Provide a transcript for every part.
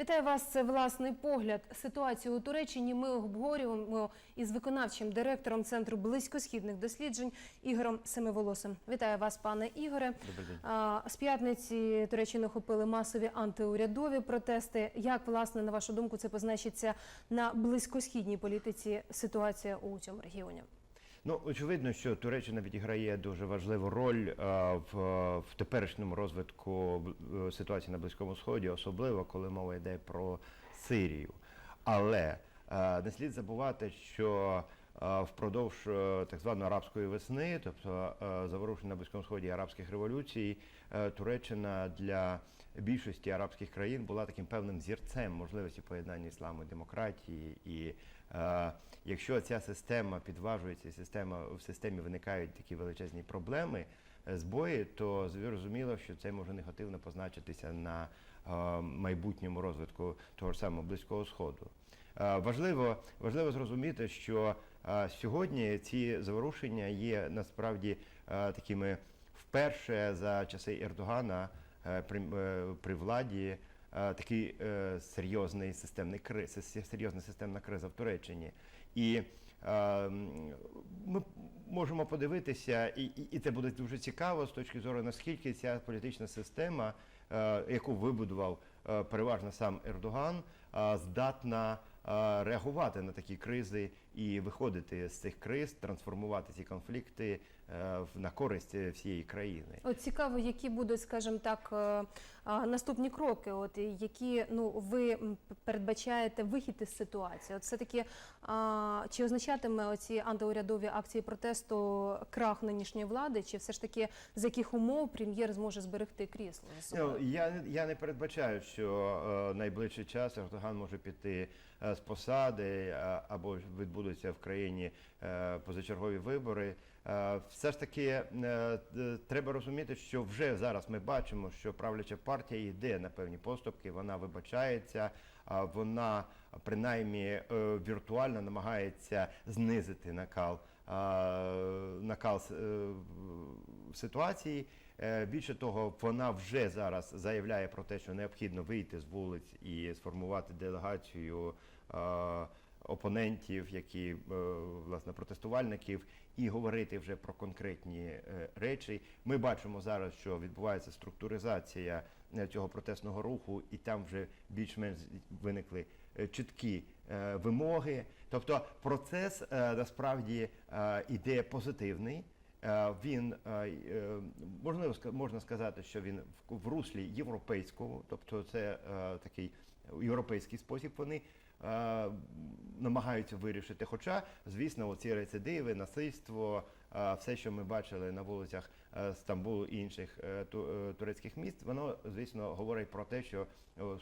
Вітаю вас. Це власний погляд. Ситуацію у Туреччині ми обговорюємо із виконавчим директором центру близькосхідних досліджень Ігорем Семиволосим. Вітаю вас, пане Ігоре. Добрий день. З п'ятниці Туреччину охопили масові антиурядові протести. Як власне на вашу думку це позначиться на близькосхідній політиці ситуація у цьому регіоні? Ну, очевидно, що Туреччина відіграє дуже важливу роль е, в, в теперішньому розвитку е, ситуації на Близькому Сході, особливо коли мова йде про Сирію. Але е, не слід забувати, що впродовж так званої арабської весни, тобто заворушень на Близькому Сході арабських революцій, Туреччина для більшості арабських країн була таким певним зірцем можливості поєднання ісламу і демократії. І е, якщо ця система підважується, система в системі виникають такі величезні проблеми, е, збої, то зрозуміло, що це може негативно позначитися на е, майбутньому розвитку того ж самого близького сходу. Е, Важливо, важливо зрозуміти, що е, сьогодні ці заворушення є насправді е, такими вперше за часи Ердогана при, е, при владі е, такий е, серйозний системний криз, се- серйозна системна криза в Туреччині. І е, ми можемо подивитися, і, і, це буде дуже цікаво з точки зору, наскільки ця політична система, е, яку вибудував е, переважно сам Ердоган, е, здатна е, реагувати на такі кризи і виходити з цих криз, трансформувати ці конфлікти е, в- на користь всієї країни. От цікаво, які будуть, скажімо так, е, наступні кроки, от які ну ви передбачаєте вихід із ситуації. От все таки чи означатиме оці антиурядові акції протесту крах нинішньої влади, чи все ж таки з яких умов прем'єр зможе зберегти крісло Ну, я, не- я не передбачаю, що найближчий час Ердоган може піти з посади або ж відбудуться в країні е, позачергові вибори. Е, все ж таки е, треба розуміти, що вже зараз ми бачимо, що правляча партія йде на певні поступки, вона вибачається, вона принаймні віртуально намагається знизити накал. Накал ситуації. Більше того, вона вже зараз заявляє про те, що необхідно вийти з вулиць і сформувати делегацію опонентів, які е, власне протестувальників, і говорити вже про конкретні е, речі. Ми бачимо зараз, що відбувається структуризація е, цього протестного руху, і там вже більш-менш виникли чіткі вимоги. Тобто процес насправді іде позитивний. Він можливо можна сказати, що він в, руслі європейського, тобто це такий європейський спосіб. Вони намагаються вирішити. Хоча, звісно, оці рецидиви, насильство, е, все, що ми бачили на вулицях е, Стамбулу і інших е, ту- е, турецьких міст, воно звісно говорить про те, що е, е,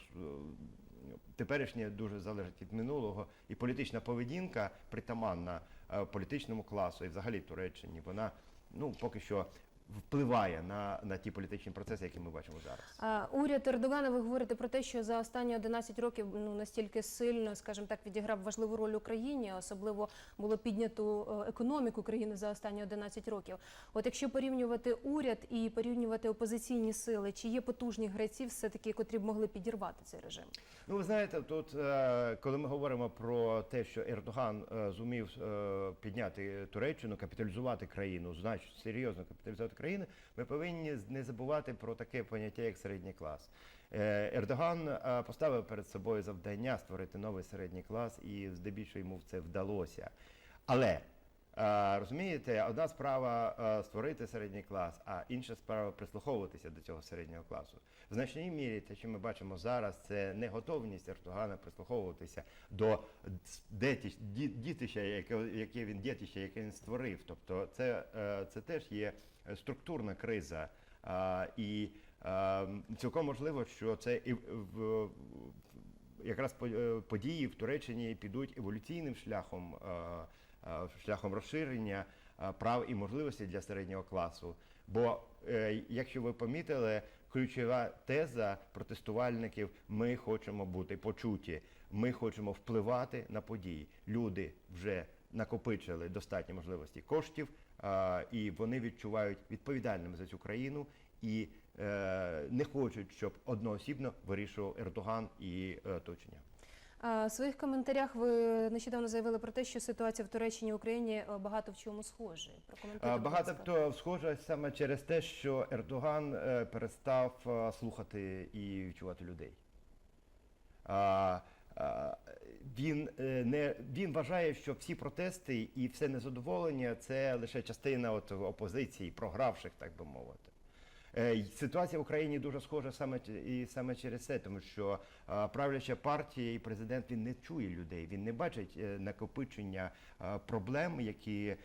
теперішнє дуже залежить від минулого, і політична поведінка притаманна е, політичному класу і взагалі Туреччині, вона ну поки що впливає на, на ті політичні процеси, які ми бачимо зараз. А, Уряд Ердогана, ви говорите про те, що за останні 11 років ну настільки сильно, скажімо так, відіграв важливу роль Україні, особливо було піднято е, економіку країни за останні 11 років. От якщо порівнювати уряд і порівнювати опозиційні сили, чи є потужні гравці, все таки, котрі б могли підірвати цей режим? Ну, ви знаєте, тут, е, коли ми говоримо про те, що Ердоган е, зумів підняти Туреччину, капіталізувати країну, значно серйозно капіталізувати країну, ми повинні не забувати про таке поняття, як середній клас. Е, Ердоган е, поставив перед собою завдання створити новий середній клас, і здебільшого йому це вдалося. Але Розумієте, одна справа е, створити середній клас, а інша справа прислуховуватися до цього середнього класу. В значній мірі те, що ми бачимо зараз, це не готовність Ертогана прислуховуватися до дітища, яке, він дітище, яке він створив. Тобто, це, е, це теж є структурна криза. І е, цілком можливо, що це і в, якраз по- е, події в Туреччині підуть еволюційним шляхом, е, е, шляхом розширення е, прав і можливостей для середнього класу. Бо, е, якщо ви помітили, ключова теза протестувальників: ми хочемо бути почуті, ми хочемо впливати на події. Люди вже накопичили достатні можливості коштів, е, і вони відчувають відповідальними за цю країну. І е, не хочуть, щоб одноосібно вирішував Ердоган і е, оточення. В своїх коментарях ви нещодавно заявили про те, що ситуація в Туреччині і Україні е, багато в чому схожа. Багато хто схоже саме через те, що Ердоган е, перестав е, слухати і відчувати людей. Він не він вважає, що всі протести і все незадоволення це лише частина от опозиції, програвших, так би мовити. Е, Ситуація в Україні дуже схожа саме і саме через це, тому що правляча партія і президент він не чує людей, він не бачить е, накопичення проблем, які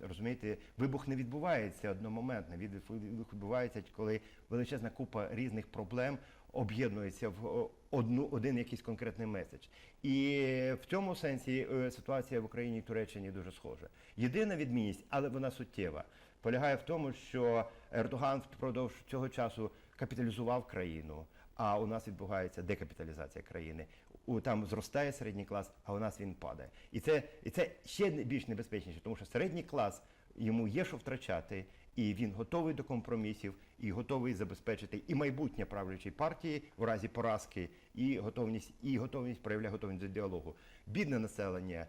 розумієте, вибух не відбувається одномоментно. Вибух відбувається, коли величезна купа різних проблем об'єднується в одну один якийсь конкретний меседж. І в цьому сенсі е, ситуація в Україні і Туреччині дуже схожа. Єдина відмінність, але вона суттєва, полягає в тому, що Ердоган впродовж цього часу капіталізував країну, а у нас відбувається декапіталізація країни. У там зростає середній клас, а у нас він падає. І це, і це ще більш небезпечніше, тому що середній клас йому є що втрачати, і він готовий до компромісів, і готовий забезпечити і майбутнє правлячої партії в разі поразки, і готовність, і готовність проявляє готовність до діалогу. Бідне населення,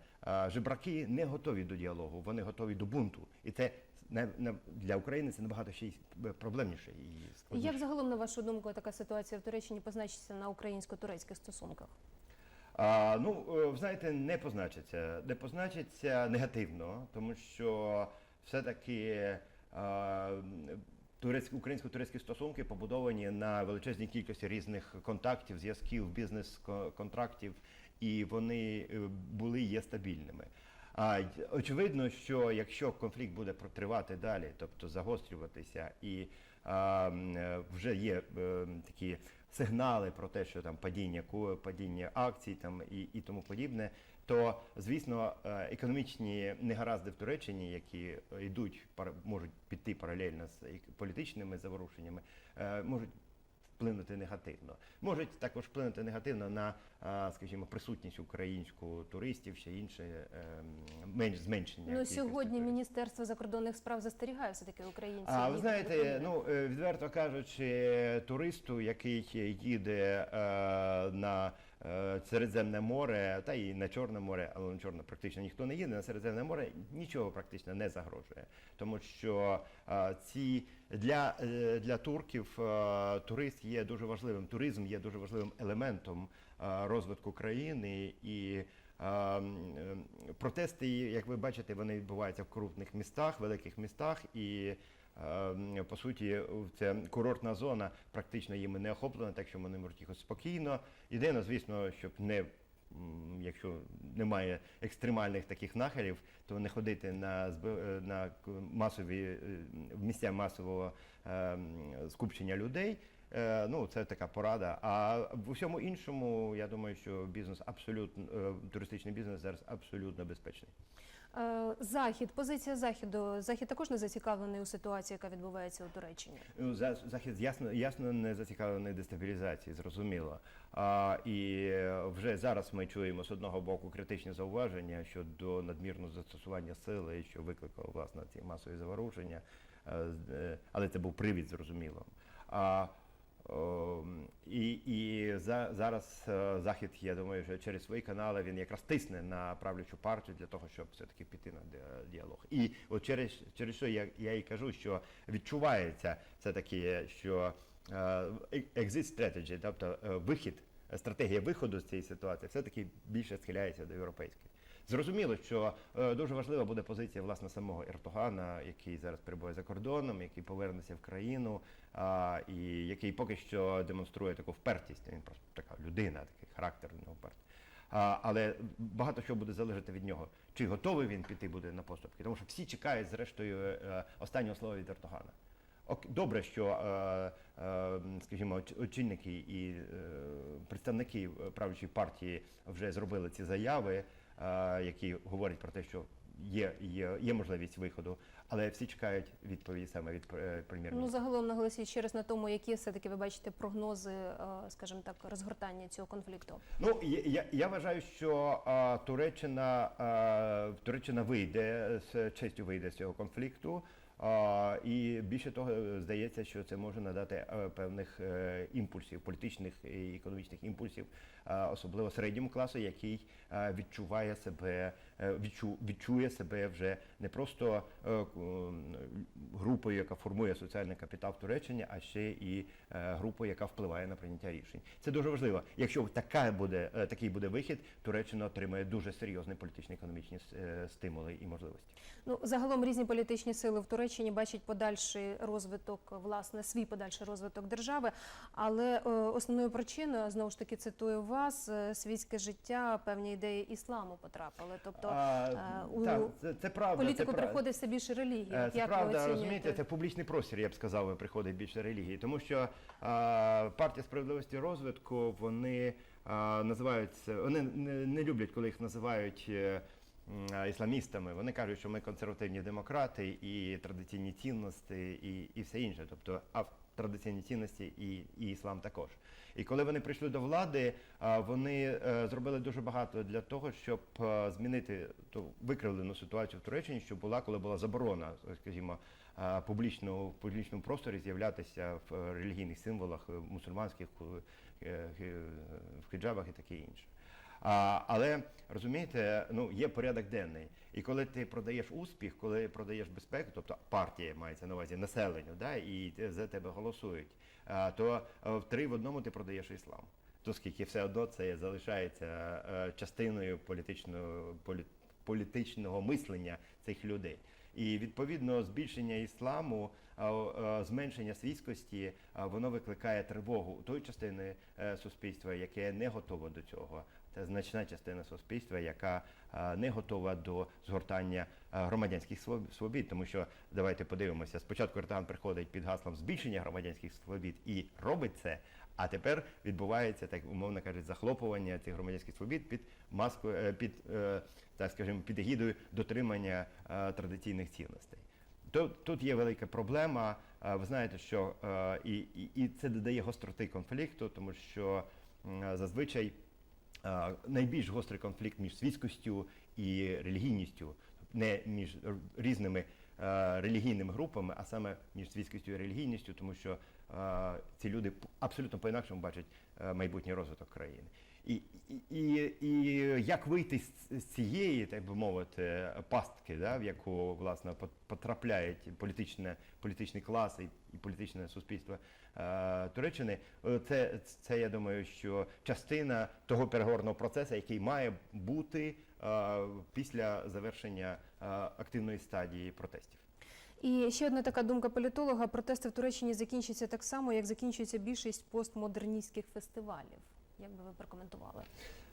жебраки не готові до діалогу, вони готові до бунту. І це на- на- для України це набагато ще й проблемніше і складніше. Як загалом, на вашу думку, така ситуація в Туреччині позначиться на українсько-турецьких стосунках? А, ну, е, ви знаєте, не позначиться. Не позначиться негативно, тому що все-таки а, турецькі, українсько-турецькі стосунки побудовані на величезній кількості різних контактів, зв'язків, бізнес-контрактів, і вони е, були є стабільними. А очевидно, що якщо конфлікт буде протривати далі, тобто загострюватися, і а, вже є е, такі сигнали про те, що там падіння падіння акцій там і, і тому подібне, то звісно е, економічні негаразди в Туреччині, які йдуть можуть піти паралельно з політичними заворушеннями, е, можуть вплинути негативно. Можуть також вплинути негативно на, скажімо, присутність українську туристів, ще інше ем, менш зменшення. Ну сьогодні. Міністерство закордонних справ застерігає все таки українців. А ви знаєте, ну е, відверто кажучи, туристу, який їде е, на Середземне море, та і на Чорне море, але на Чорне практично ніхто не їде, на Середземне море нічого практично не загрожує. Тому що е, ці для, е, для турків е, турист є дуже важливим, туризм є дуже важливим елементом е, розвитку країни і. е, е, Протести, як ви бачите, вони відбуваються в крупних містах, великих містах, і е, по суті ця курортна зона практично їми не охоплена, так що вони можуть їхати спокійно. Єдине, звісно, щоб не якщо немає екстремальних таких нахилів, то не ходити на е, на масові е, місця масового е, скупчення людей. Е, Ну, це така порада. А в усьому іншому, я думаю, що бізнес абсолютно туристичний бізнес зараз абсолютно безпечний. Е, Захід, позиція заходу. Захід також не зацікавлений у ситуації, яка відбувається у Туреччині. Ну, Захід ясно, ясно не зацікавлений дестабілізації, зрозуміло. А, і е, вже зараз ми чуємо з одного боку критичні зауваження щодо надмірного застосування сили, що викликало власне ці масові заворушення. Е, Але це був привід, зрозуміло. А, і і за, зараз е, Захід, я думаю, що через свої канали він якраз тисне на правлячу партію для того, щоб все-таки піти на діалог. І от через, через що я, я і кажу, що відчувається все-таки, що е, exit strategy, тобто е, вихід, стратегія виходу з цієї ситуації, все-таки більше схиляється до європейської. Зрозуміло, що е, дуже важлива буде позиція власне самого Ертогана, який зараз перебуває за кордоном, який повернеться в країну, і який поки що демонструє таку впертість. Він просто така людина, такий характер. А, але багато що буде залежати від нього. Чи готовий він піти буде на поступки? Тому що всі чекають, зрештою, е, останнього слова від Ертогана. Добре, що, е, е, скажімо, оч- очільники і е, представники правлячої партії вже зробили ці заяви, е, які говорять про те, що є, є, є можливість виходу, але всі чекають відповіді саме від е, Ну прем'єр-міністра. загалом наголосіть ще раз на тому, які все таки ви бачите прогнози, е, скажімо так, розгортання цього конфлікту. Ну я, я, я вважаю, що а, Туреччина, а, Туреччина вийде з честю вийде з цього конфлікту. А, І більше того, е, здається, що це може надати е, певних е, імпульсів, політичних і економічних імпульсів, а, особливо середньому класу, який е, відчуває себе, е, відчу, відчує себе вже не просто е, групою, яка формує соціальний капітал в Туреччині, а ще і е, групою, яка впливає на прийняття рішень. Це дуже важливо. Якщо така буде е, такий буде вихід, Туреччина отримає дуже серйозні політичні економічні е, стимули і можливості. Ну загалом різні політичні сили в Туреччині бачать подальший розвиток, власне, свій подальший розвиток держави. Але е, основною причиною знову ж таки цитую вас, е, світське життя, певні ідеї ісламу потрапили. Тобто А, е, у так, це, це правда. політику це, приходить все більше релігії. Е, Це Як правда, розумієте, це публічний простір, я б сказав, приходить більше релігії. Тому що а, партія справедливості розвитку, вони а, називаються, вони не, не люблять, коли їх називають. е, Ісламістами вони кажуть, що ми консервативні демократи і традиційні цінності, і, і все інше. Тобто, а традиційні цінності і, і іслам також. І коли вони прийшли до влади, вони е, зробили дуже багато для того, щоб е, змінити ту викривлену ситуацію в Туреччині, що була, коли була заборона, скажімо, е, публічно, в публічному просторі з'являтися в релігійних символах мусульманських в хіджабах і таке інше. А, але розумієте, ну є порядок денний. І коли ти продаєш успіх, коли продаєш безпеку, тобто партія мається на увазі населенню, да, і за тебе голосують, а, то е, в три в одному ти продаєш іслам. Оскільки все одно це залишається е, частиною політичного полі- політичного мислення цих людей. І відповідно збільшення ісламу, а, зменшення світськості, воно викликає тривогу у тої частини е, суспільства, яке не готово до цього. Це значна частина суспільства, яка не готова до згортання громадянських свобід. Тому що давайте подивимося, спочатку Ердоган приходить під гаслом збільшення громадянських свобід і робить це. А тепер відбувається так, умовно кажуть, захлопування цих громадянських свобід під маскою, е, під е, так скажімо, під егідою дотримання е, традиційних цінностей. Тут, тут є велика проблема. Ви знаєте, що і, і, і це додає гостроти конфлікту, тому що зазвичай найбільш гострий конфлікт між світськістю і релігійністю, не між різними е, релігійними групами, а саме між світськістю і релігійністю, тому що е, ці люди абсолютно по-інакшому бачать е, майбутній розвиток країни. І, і, як вийти з, цієї, так би мовити, пастки, да, в яку власне пот- потрапляють політичне, політичний клас і, і політичне суспільство е, Туреччини, е, це, це я думаю, що частина того переговорного процесу, який має бути е, після завершення е, активної стадії протестів. І ще одна така думка політолога: протести в Туреччині закінчаться так само, як закінчується більшість постмодерністських фестивалів. Як би ви прокоментували?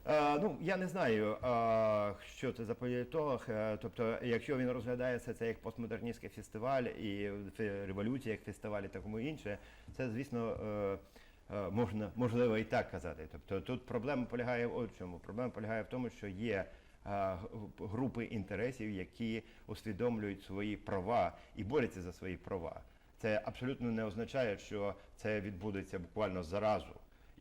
Е, ну, я не знаю, е, що це за політолог. Е, тобто, якщо він розглядає все це як постмодерністський фестиваль і революція як фестиваль і такому інше, це, звісно, е, е, можна, можливо і так казати. Тобто тут проблема полягає в чому. Проблема полягає в тому, що є е, групи інтересів, які усвідомлюють свої права і борються за свої права. Це абсолютно не означає, що це відбудеться буквально заразу.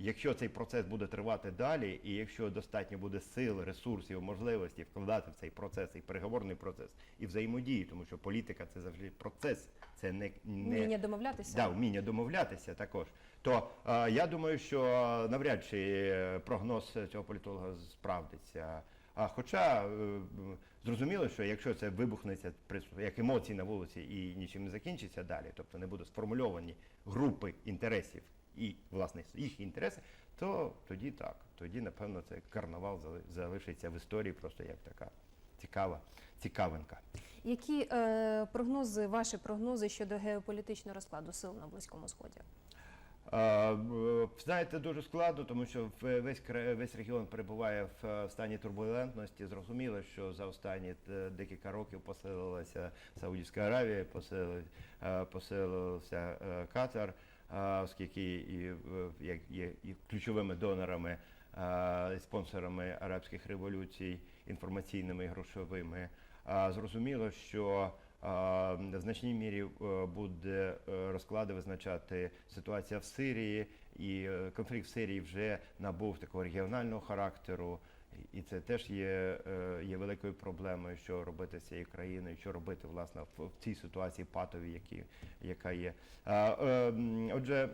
Якщо цей процес буде тривати далі, і якщо достатньо буде сил, ресурсів, можливості вкладати в цей процес, і переговорний процес, і взаємодії, тому що політика це завжди процес, це не, не Вміння домовлятися? да, вміння домовлятися також. То е, я думаю, що навряд чи е, прогноз цього політолога справдиться. А хоча е, зрозуміло, що якщо це вибухнеться як емоції на вулиці і нічим не закінчиться далі, тобто не будуть сформульовані групи інтересів і власне їх інтереси, то тоді так, тоді напевно це карнавал залишиться в історії просто як така цікава цікавинка. Які е, прогнози, ваші прогнози щодо геополітичного розкладу сил на Близькому Сході? Е, Знаєте, дуже складно, тому що весь кра- весь регіон перебуває в е, стані турбулентності. Зрозуміло, що за останні е, декілька років посилилася Саудівська Аравія, посили- посилився Катар, оскільки і е, є і ключовими донорами, і спонсорами арабських революцій, інформаційними і грошовими. Зрозуміло, що в значній мірі е, буде е, розклади визначати ситуація в Сирії, і конфлікт в Сирії вже набув такого регіонального характеру. І це теж є, е, є великою проблемою, що робити з цією країною, що робити власне в, цій ситуації патовій, які, яка є. Е, отже,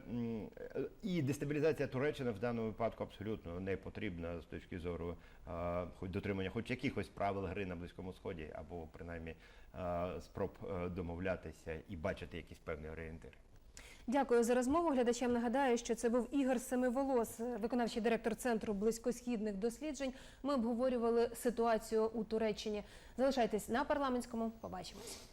е, і дестабілізація Туреччини в даному випадку абсолютно не потрібна з точки зору а, хоч дотримання хоч якихось правил гри на Близькому Сході, або принаймні спроб е, домовлятися і бачити якісь певні орієнтири. Дякую за розмову. Глядачам нагадаю, що це був Ігор Семиволос, виконавчий директор центру близькосхідних досліджень. Ми обговорювали ситуацію у Туреччині. Залишайтесь на парламентському. Побачимось.